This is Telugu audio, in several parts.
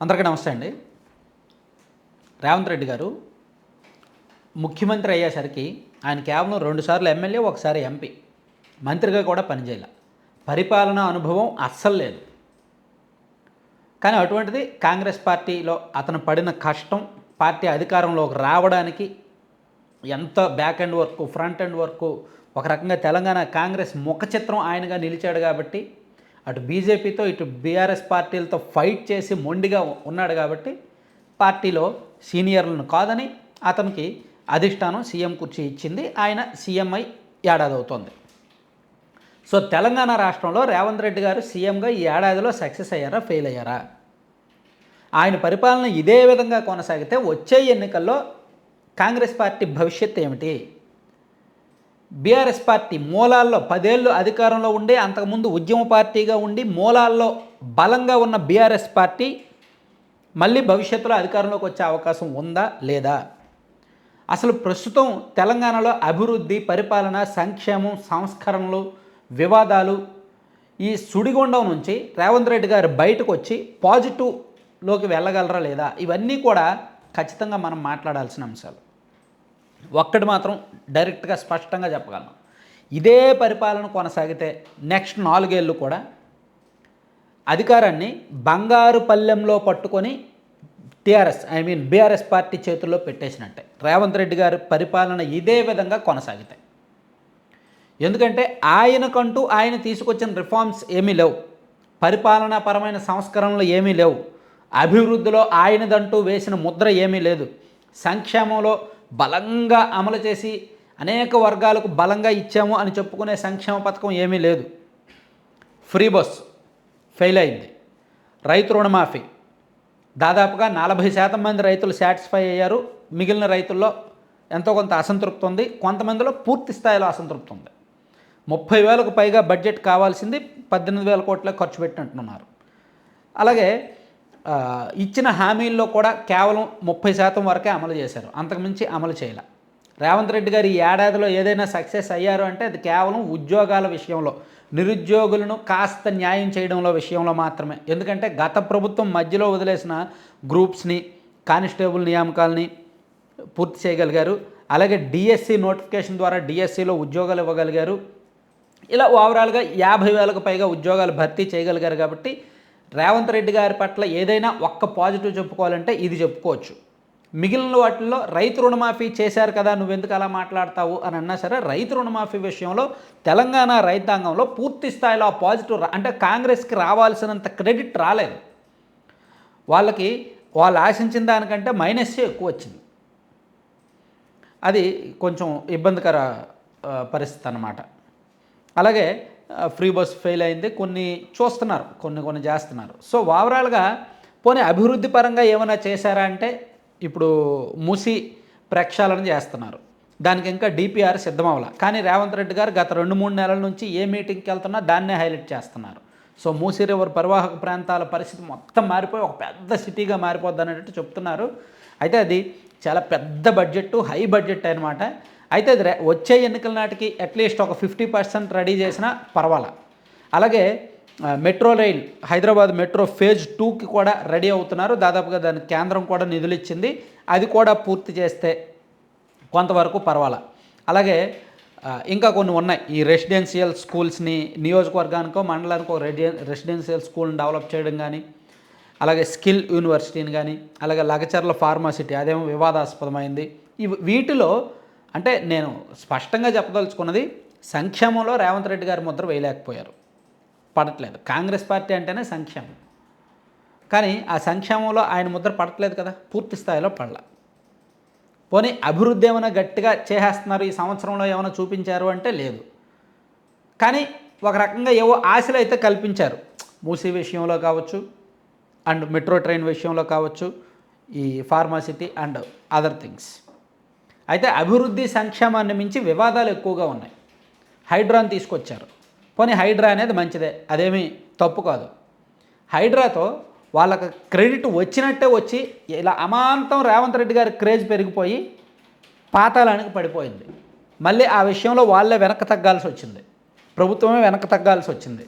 అందరికీ నమస్తే అండి. రేవంత్ రెడ్డి గారు ముఖ్యమంత్రి అయ్యేసరికి ఆయన కేవలం రెండుసార్లు ఎమ్మెల్యే ఒకసారి ఎంపీ. మంత్రిగా కూడా పనిచేయాల. పరిపాలనా అనుభవం అస్సలు లేదు. కానీ అటువంటిది కాంగ్రెస్ పార్టీలో అతను పడిన కష్టం పార్టీ అధికారంలోకి రావడానికి ఎంత back end work front end work ఒక రకంగా తెలంగాణ కాంగ్రెస్ ముఖ చిత్రం ఆయనగా నిలిచాడు కాబట్టి అటు బీజేపీతో ఇటు బీఆర్ఎస్ పార్టీలతో ఫైట్ చేసి మొండిగా ఉన్నాడు కాబట్టి పార్టీలో సీనియర్లను కాదని అతనికి అధిష్టానం సీఎం కుర్చీ ఇచ్చింది. ఆయన సీఎంఐ ఏడాది అవుతోంది సో తెలంగాణ రాష్ట్రంలో రేవంత్ రెడ్డి గారు సీఎంగా ఈ ఏడాదిలో సక్సెస్ అయ్యారా ఫెయిల్ అయ్యారా? ఆయన పరిపాలన ఇదే విధంగా కొనసాగితే వచ్చే ఎన్నికల్లో కాంగ్రెస్ పార్టీ భవిష్యత్తు ఏమిటి? బీఆర్ఎస్ పార్టీ మూలాల్లో పదేళ్ళు అధికారంలో ఉండే అంతకుముందు ఉద్యమ పార్టీగా ఉండి మూలాల్లో బలంగా ఉన్న బీఆర్ఎస్ పార్టీ మళ్ళీ భవిష్యత్తులో అధికారంలోకి వచ్చే అవకాశం ఉందా లేదా? అసలు ప్రస్తుతం తెలంగాణలో అభివృద్ధి పరిపాలన సంక్షేమం సంస్కరణలు వివాదాలు ఈ సుడిగుండం నుంచి రేవంత్ రెడ్డి గారు బయటకు వచ్చి పాజిటివ్లోకి వెళ్ళగలరా లేదా? ఇవన్నీ కూడా ఖచ్చితంగా మనం మాట్లాడాల్సిన అంశాలు. ఒక్కటి మాత్రం డైరెక్ట్గా స్పష్టంగా చెప్పగలను. ఇదే పరిపాలన కొనసాగితే నెక్స్ట్ నాలుగేళ్ళు కూడా అధికారాన్ని బంగారు పల్లెంలో పట్టుకొని TRS I mean BRS party చేతుల్లో పెట్టేసినట్టే. రేవంత్ రెడ్డి గారి పరిపాలన ఇదే విధంగా కొనసాగితే. ఎందుకంటే ఆయనకంటూ ఆయన తీసుకొచ్చిన రిఫార్మ్స్ ఏమీ లేవు. పరిపాలనాపరమైన సంస్కరణలు ఏమీ లేవు. అభివృద్ధిలో ఆయనదంటూ వేసిన ముద్ర ఏమీ లేదు. సంక్షేమంలో బలంగా అమలు చేసి అనేక వర్గాలకు బలంగా ఇచ్చాము అని చెప్పుకునే సంక్షేమ పథకం ఏమీ లేదు. ఫ్రీ బస్ ఫెయిల్ అయింది. రైతు రుణమాఫీ. దాదాపుగా నలభై శాతం మంది రైతులు సాటిస్ఫై అయ్యారు. మిగిలిన రైతుల్లో ఎంతో కొంత అసంతృప్తి ఉంది. కొంతమందిలో పూర్తి స్థాయిలో అసంతృప్తి ఉంది. ముప్పై వేలకు పైగా బడ్జెట్ కావాల్సింది పద్దెనిమిది వేల కోట్ల ఖర్చు పెట్టినట్టున్నారు. అలాగే ఇచ్చిన హామీల్లో కూడా కేవలం ముప్పై శాతం వరకే అమలు చేశారు. అంతకుమించి అమలు చేయాల. రేవంత్ రెడ్డి గారు ఈ ఏడాదిలో ఏదైనా సక్సెస్ అయ్యారు అంటే అది కేవలం ఉద్యోగాల విషయంలో నిరుద్యోగులను కాస్త న్యాయం చేయడంలో విషయంలో మాత్రమే. ఎందుకంటే గత ప్రభుత్వం మధ్యలో వదిలేసిన గ్రూప్స్ని కానిస్టేబుల్ నియామకాలని పూర్తి చేయగలిగారు. అలాగే డిఎస్సి నోటిఫికేషన్ ద్వారా డిఎస్సిలో ఉద్యోగాలు ఇవ్వగలిగారు. ఇలా ఓవరాల్గా యాభై వేలకు పైగా ఉద్యోగాలు భర్తీ చేయగలిగారు కాబట్టి రేవంత్ రెడ్డి గారి పట్ల ఏదైనా ఒక్క పాజిటివ్ చెప్పుకోవాలంటే ఇది చెప్పుకోవచ్చు. మిగిలిన వాటిల్లో రైతు రుణమాఫీ చేశారు కదా నువ్వెందుకు అలా మాట్లాడతావు అని అన్నా సరే రైతు రుణమాఫీ విషయంలో తెలంగాణ రైతాంగంలో పూర్తి స్థాయిలో ఆ పాజిటివ్ అంటే కాంగ్రెస్కి రావాల్సినంత క్రెడిట్ రాలేదు. వాళ్ళకి వాళ్ళు ఆశించిన దానికంటే మైనస్ ఎక్కువ వచ్చింది. అది కొంచెం ఇబ్బందికర పరిస్థితి అన్నమాట. అలాగే ఫ్రీ బస్ ఫెయిల్ అయింది. కొన్ని చూస్తున్నారు కొన్ని కొన్ని చేస్తున్నారు. సో ఓవరాల్గా పోనీ అభివృద్ధి పరంగా ఏమైనా చేశారా అంటే ఇప్పుడు మూసి ప్రక్షాళన చేస్తున్నారు. దానికి ఇంకా డిపిఆర్ సిద్ధమవ్వాల. కానీ రేవంత్ రెడ్డి గారు గత రెండు మూడు నెలల నుంచి ఏ మీటింగ్కి వెళ్తున్నా దాన్నే హైలైట్ చేస్తున్నారు. సో మూసీ రివర్ పరివాహక ప్రాంతాల పరిస్థితి మొత్తం మారిపోయి ఒక పెద్ద సిటీగా మారిపోద్ది అనేటట్టు చెప్తున్నారు. అయితే అది చాలా పెద్ద బడ్జెట్ హై బడ్జెట్ అనమాట అయితే అది వచ్చే ఎన్నికల నాటికి అట్లీస్ట్ ఒక ఫిఫ్టీ పర్సెంట్ రెడీ చేసినా పర్వాలా. అలాగే metro rail Hyderabad metro phase టూకి కూడా రెడీ అవుతున్నారు. దాదాపుగా దాని కేంద్రం కూడా నిధులు ఇచ్చింది. అది కూడా పూర్తి చేస్తే కొంతవరకు పర్వాలా. అలాగే ఇంకా కొన్ని ఉన్నాయి. ఈ రెసిడెన్షియల్ స్కూల్స్ని నియోజకవర్గానికో మండలానికో రెడి రెసిడెన్షియల్ స్కూల్ని డెవలప్ చేయడం కానీ అలాగే స్కిల్ యూనివర్సిటీని కానీ అలాగే లగచర్ల ఫార్మాసిటీ అదేమో వివాదాస్పదమైంది. ఇవి వీటిలో అంటే నేను స్పష్టంగా చెప్పదలుచుకున్నది సంక్షేమంలో రేవంత్ రెడ్డి గారి ముద్ర వేయలేకపోయారు. పడట్లేదు. కాంగ్రెస్ పార్టీ అంటేనే సంక్షేమం. కానీ ఆ సంక్షేమంలో ఆయన ముద్ర పడట్లేదు కదా. పూర్తి స్థాయిలో పడల. పోనీ అభివృద్ధి ఏమైనా గట్టిగా చేసేస్తున్నారు? ఈ సంవత్సరంలో ఏమైనా చూపించారు అంటే లేదు. కానీ ఒక రకంగా ఏవో ఆశలు అయితే కల్పించారు. మూసీ విషయంలో కావచ్చు అండ్ మెట్రో ట్రైన్ విషయంలో కావచ్చు ఈ ఫార్మాసిటీ అండ్ అదర్ థింగ్స్. అయితే అభివృద్ధి సంక్షేమాన్ని మించి వివాదాలు ఎక్కువగా ఉన్నాయి. హైడ్రాని తీసుకొచ్చారు. పోనీ హైడ్రా అనేది మంచిదే అదేమీ తప్పు కాదు. హైడ్రాతో వాళ్ళకి క్రెడిట్ వచ్చినట్టే వచ్చి ఇలా అమాంతం రేవంత్ రెడ్డి గారి క్రేజ్ పెరిగిపోయి పాతాళానికి పడిపోయింది. మళ్ళీ ఆ విషయంలో వాళ్ళే వెనక తగ్గాల్సి వచ్చింది. ప్రభుత్వమే వెనక తగ్గాల్సి వచ్చింది.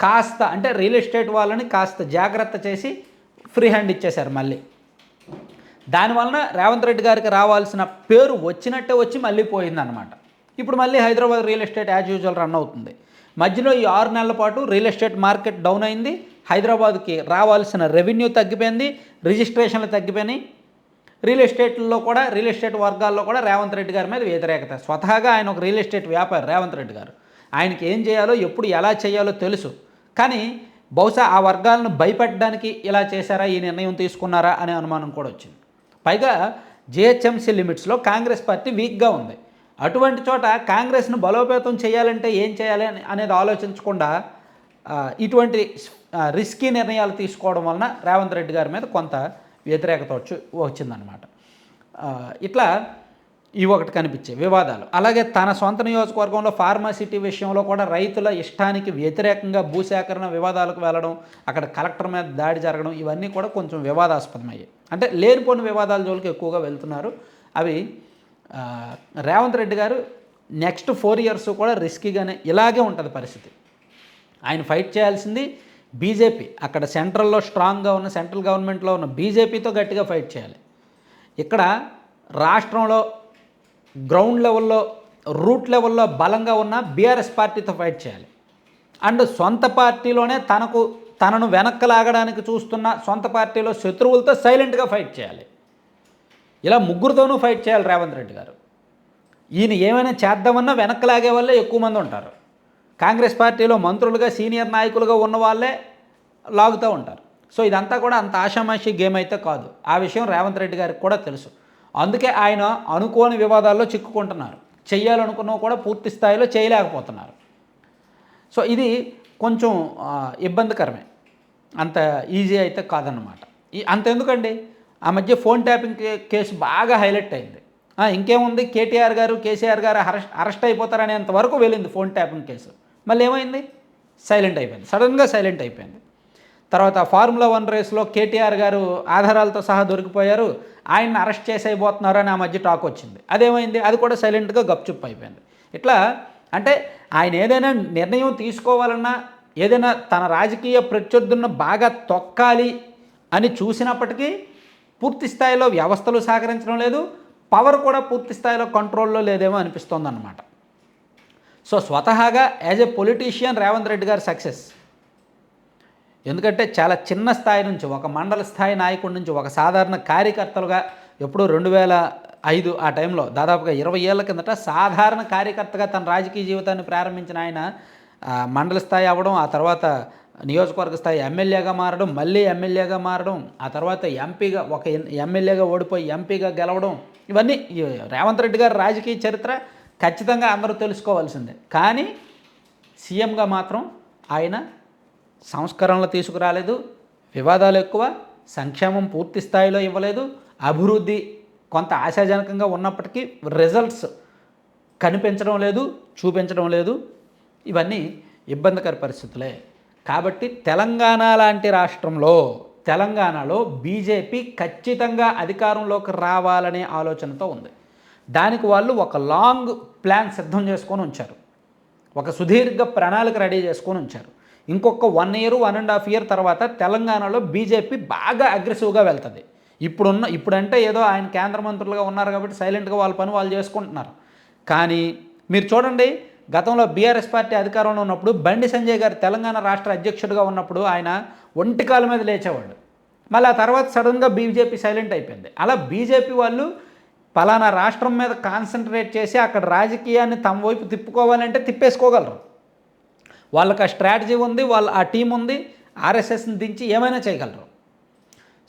కాస్త అంటే రియల్ ఎస్టేట్ వాళ్ళని కాస్త జాగ్రత్త చేసి ఫ్రీ హ్యాండ్ ఇచ్చేశారు మళ్ళీ. దానివలన రేవంత్ రెడ్డి గారికి రావాల్సిన పేరు వచ్చినట్టే వచ్చి మళ్ళీ పోయిందనమాట ఇప్పుడు మళ్ళీ Hyderabad real estate as usual run అవుతుంది. మధ్యలో ఈ ఆరు నెలల పాటు రియల్ ఎస్టేట్ మార్కెట్ డౌన్ అయింది. హైదరాబాద్కి రావాల్సిన రెవెన్యూ తగ్గిపోయింది. రిజిస్ట్రేషన్లు తగ్గిపోయినాయి. రియల్ ఎస్టేట్లో కూడా రియల్ ఎస్టేట్ వర్గాల్లో కూడా రేవంత్ రెడ్డి గారి మీద వ్యతిరేకత. స్వతహాగా ఆయన ఒక రియల్ ఎస్టేట్ వ్యాపారి రేవంత్ రెడ్డి గారు. ఆయనకి ఏం చేయాలో ఎప్పుడు ఎలా చేయాలో తెలుసు. కానీ బహుశా ఆ వర్గాలను భయపెట్టడానికి ఇలా చేశారా ఈ నిర్ణయం తీసుకున్నారా అనే అనుమానం కూడా వచ్చింది. పైగా జిహెచ్ఎంసీ లిమిట్స్లో కాంగ్రెస్ పార్టీ వీక్గా ఉంది. అటువంటి చోట కాంగ్రెస్ను బలోపేతం చేయాలంటే ఏం చేయాలి అనేది ఆలోచించకుండా ఇటువంటి రిస్కీ నిర్ణయాలు తీసుకోవడం వలన రేవంత్ రెడ్డి గారి మీద కొంత వ్యతిరేకత వచ్చి వచ్చిందనమాట ఇట్లా ఇవి ఒకటి కనిపించే వివాదాలు. అలాగే తన సొంత నియోజకవర్గంలో ఫార్మాసిటీ విషయంలో కూడా రైతుల ఇష్టానికి వ్యతిరేకంగా భూసేకరణ వివాదాలకు వెళ్ళడం అక్కడ కలెక్టర్ మీద దాడి జరగడం ఇవన్నీ కూడా కొంచెం వివాదాస్పదమయ్యాయి. అంటే లేనిపోని వివాదాల జోలికి ఎక్కువగా వెళ్తున్నారు. అవి రేవంత్ రెడ్డి గారు నెక్స్ట్ ఫోర్ ఇయర్స్ కూడా రిస్కీగానే ఇలాగే ఉంటుంది పరిస్థితి. ఆయన ఫైట్ చేయాల్సింది బీజేపీ. అక్కడ సెంట్రల్లో స్ట్రాంగ్గా ఉన్న సెంట్రల్ గవర్నమెంట్లో ఉన్న బీజేపీతో గట్టిగా ఫైట్ చేయాలి. ఇక్కడ రాష్ట్రంలో గ్రౌండ్ లెవెల్లో రూట్ లెవెల్లో బలంగా ఉన్న బీఆర్ఎస్ పార్టీతో ఫైట్ చేయాలి. అండ్ సొంత పార్టీలోనే తనకు తనను వెనక్కి లాగడానికి చూస్తున్న సొంత పార్టీలో శత్రువులతో సైలెంట్గా ఫైట్ చేయాలి. ఇలా ముగ్గురితోనూ ఫైట్ చేయాలి రేవంత్ రెడ్డి గారు. ఈయన ఏమైనా చేద్దామన్నా వెనక్కి లాగే వాళ్ళే ఎక్కువ మంది ఉంటారు. కాంగ్రెస్ పార్టీలో మంత్రులుగా సీనియర్ నాయకులుగా ఉన్న వాళ్ళే లాగుతూ ఉంటారు. సో ఇదంతా కూడా అంత ఆషామాషి గేమ్ అయితే కాదు. ఆ విషయం రేవంత్ రెడ్డి గారికి కూడా తెలుసు. అందుకే ఆయన అనుకోని వివాదాల్లో చిక్కుకుంటున్నారు. చెయ్యాలనుకున్నవి కూడా పూర్తి స్థాయిలో చేయలేకపోతున్నారు. సో ఇది కొంచెం ఇబ్బందికరమే. అంత ఈజీ అయితే కాదన్నమాట. ఈ అంతెందుకండి? ఆ మధ్య ఫోన్ ట్యాపింగ్ కే- కేసు బాగా హైలైట్ అయింది. ఇంకేముంది? కేటీఆర్ గారు కేసీఆర్ గారు అరెస్ట్ అరెస్ట్ అయిపోతారనేంత వరకు వెళ్ళింది ఫోన్ ట్యాపింగ్ కేసు. మళ్ళీ ఏమైంది సైలెంట్ అయిపోయింది. సడన్గా సైలెంట్ అయిపోయింది. తర్వాత ఫార్ములా వన్ రేస్లో కేటీఆర్ గారు ఆధారాలతో సహా దొరికిపోయారు. ఆయన్ని అరెస్ట్ చేసేయబోతున్నారు అని ఆ మధ్య టాక్ వచ్చింది. అదేమైంది? అది కూడా సైలెంట్గా గప్చుప్ అయిపోయింది. ఇట్లా అంటే ఆయన ఏదైనా నిర్ణయం తీసుకోవాలన్నా ఏదైనా తన రాజకీయ ప్రత్యర్థులను బాగా తొక్కాలి అని చూసినప్పటికీ పూర్తి స్థాయిలో వ్యవస్థలు సహకరించడం లేదు పవర్ కూడా పూర్తి స్థాయిలో కంట్రోల్లో లేదేమో అనిపిస్తోంది అన్నమాట సో స్వతహాగా as a politician Revanth Reddy గారు సక్సెస్. ఎందుకంటే చాలా చిన్న స్థాయి నుంచి ఒక మండల స్థాయి నాయకుడి నుంచి ఒక సాధారణ కార్యకర్తలుగా ఎప్పుడూ రెండు వేల ఐదు ఆ టైంలో దాదాపుగా ఇరవై ఏళ్ళ కిందట సాధారణ కార్యకర్తగా తన రాజకీయ జీవితాన్ని ప్రారంభించిన ఆయన మండల స్థాయి అవ్వడం ఆ తర్వాత నియోజకవర్గ స్థాయి ఎమ్మెల్యేగా మారడం మళ్ళీ ఎమ్మెల్యేగా మారడం ఆ తర్వాత ఎంపీగా ఒక ఎమ్మెల్యేగా ఓడిపోయి ఎంపీగా గెలవడం ఇవన్నీ రేవంత్ రెడ్డి గారి రాజకీయ చరిత్ర ఖచ్చితంగా అందరూ తెలుసుకోవాల్సిందే. కానీ సీఎంగా మాత్రం ఆయన సంస్కరణలు తీసుకురాలేదు వివాదాలు ఎక్కువ సంక్షేమం పూర్తి స్థాయిలో ఇవ్వలేదు అభివృద్ధి కొంత ఆశాజనకంగా ఉన్నప్పటికీ రిజల్ట్స్ కనిపించడం లేదు చూపించడం లేదు. ఇవన్నీ ఇబ్బందికర పరిస్థితులే. కాబట్టి తెలంగాణ లాంటి రాష్ట్రంలో తెలంగాణలో బీజేపీ ఖచ్చితంగా అధికారంలోకి రావాలనే ఆలోచనతో ఉంది. దానికి వాళ్ళు ఒక లాంగ్ ప్లాన్ సిద్ధం చేసుకొని ఉంచారు. ఒక సుదీర్ఘ ప్రణాళిక రెడీ చేసుకొని ఉంచారు. ఇంకొక one year one and half year తర్వాత తెలంగాణలో బీజేపీ బాగా అగ్రెసివ్గా వెళ్తుంది. ఇప్పుడున్న ఇప్పుడంటే ఏదో ఆయన కేంద్ర మంత్రులుగా ఉన్నారు కాబట్టి సైలెంట్గా వాళ్ళ పని వాళ్ళు చేసుకుంటున్నారు. కానీ మీరు చూడండి గతంలో బీఆర్ఎస్ పార్టీ అధికారంలో ఉన్నప్పుడు బండి సంజయ్ గారు తెలంగాణ రాష్ట్ర అధ్యక్షుడిగా ఉన్నప్పుడు ఆయన ఒంటి కాలు మీద లేచేవాడు మళ్ళీ ఆ తర్వాత సడన్గా బీజేపీ సైలెంట్ అయిపోయింది. అలా బీజేపీ వాళ్ళు పలానా రాష్ట్రం మీద కాన్సన్ట్రేట్ చేసి అక్కడ రాజకీయాన్ని తమ వైపు తిప్పుకోవాలంటే తిప్పేసుకోగలరు. వాళ్ళకి ఆ స్ట్రాటజీ ఉంది వాళ్ళ ఆ టీం ఉంది ఆర్ఎస్ఎస్ని దించి ఏమైనా చేయగలరు.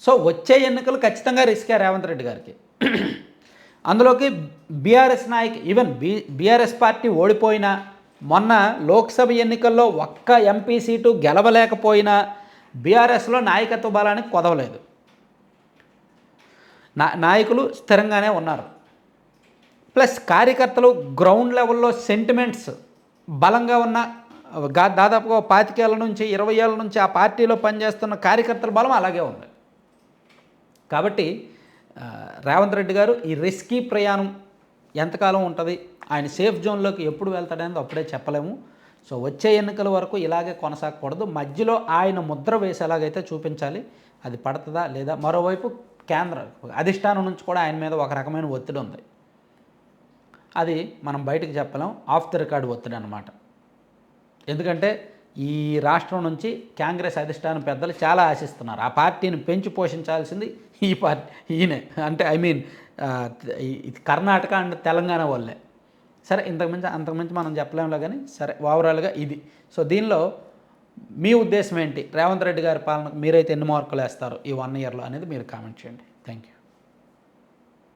సో వచ్చే ఎన్నికలు ఖచ్చితంగా రిస్కే రేవంత్ రెడ్డి గారికి. అందులోకి బీఆర్ఎస్ నాయక్ ఈవెన్ బీ బీఆర్ఎస్ పార్టీ ఓడిపోయినా మొన్న లోక్సభ ఎన్నికల్లో ఒక్క ఎంపీ సీటు గెలవలేకపోయినా బీఆర్ఎస్లో నాయకత్వ బలానికి కొదవలేదు. నా నాయకులు స్థిరంగానే ఉన్నారు. ప్లస్ కార్యకర్తలు గ్రౌండ్ లెవెల్లో సెంటిమెంట్స్ బలంగా ఉన్న దాదాపుగా ఓ పాతికేళ్ళ నుంచి ఇరవై ఏళ్ళ నుంచి ఆ పార్టీలో పనిచేస్తున్న కార్యకర్తల బలం అలాగే ఉంది. కాబట్టి రేవంత్ రెడ్డి గారు ఈ రిస్కీ ప్రయాణం ఎంతకాలం ఉంటుంది? ఆయన సేఫ్ జోన్లోకి ఎప్పుడు వెళ్తాడనేది అప్పుడే చెప్పలేము. సో వచ్చే ఎన్నికల వరకు ఇలాగే కొనసాగకూడదు. మధ్యలో ఆయన ముద్ర వేసేలాగైతే చూపించాలి. అది పడుతుందా లేదా? మరోవైపు కేంద్ర అధిష్టానం నుంచి కూడా ఆయన మీద ఒక రకమైన ఒత్తిడి ఉంది. అది మనం బయటకు చెప్పలేం. ఆఫ్ ద రికార్డ్ ఒత్తిడి అనమాట ఎందుకంటే ఈ రాష్ట్రం నుంచి కాంగ్రెస్ అధిష్టానం పెద్దలు చాలా ఆశిస్తున్నారు. ఆ పార్టీని పెంచి పోషించాల్సింది ఈ పార్టీ ఈయనే. అంటే I mean Karnataka and Telangana వాళ్ళే. సరే ఇంతకుమించి అంతకుమించి మనం చెప్పలేములో కానీ సరే ఓవరాల్గా ఇది. సో దీనిలో మీ ఉద్దేశం ఏంటి? రేవంత్ రెడ్డి గారి పాలన మీరైతే ఎన్ని మార్కులు వేస్తారు ఈ వన్ ఇయర్లో అనేది మీరు కామెంట్ చేయండి. Thank you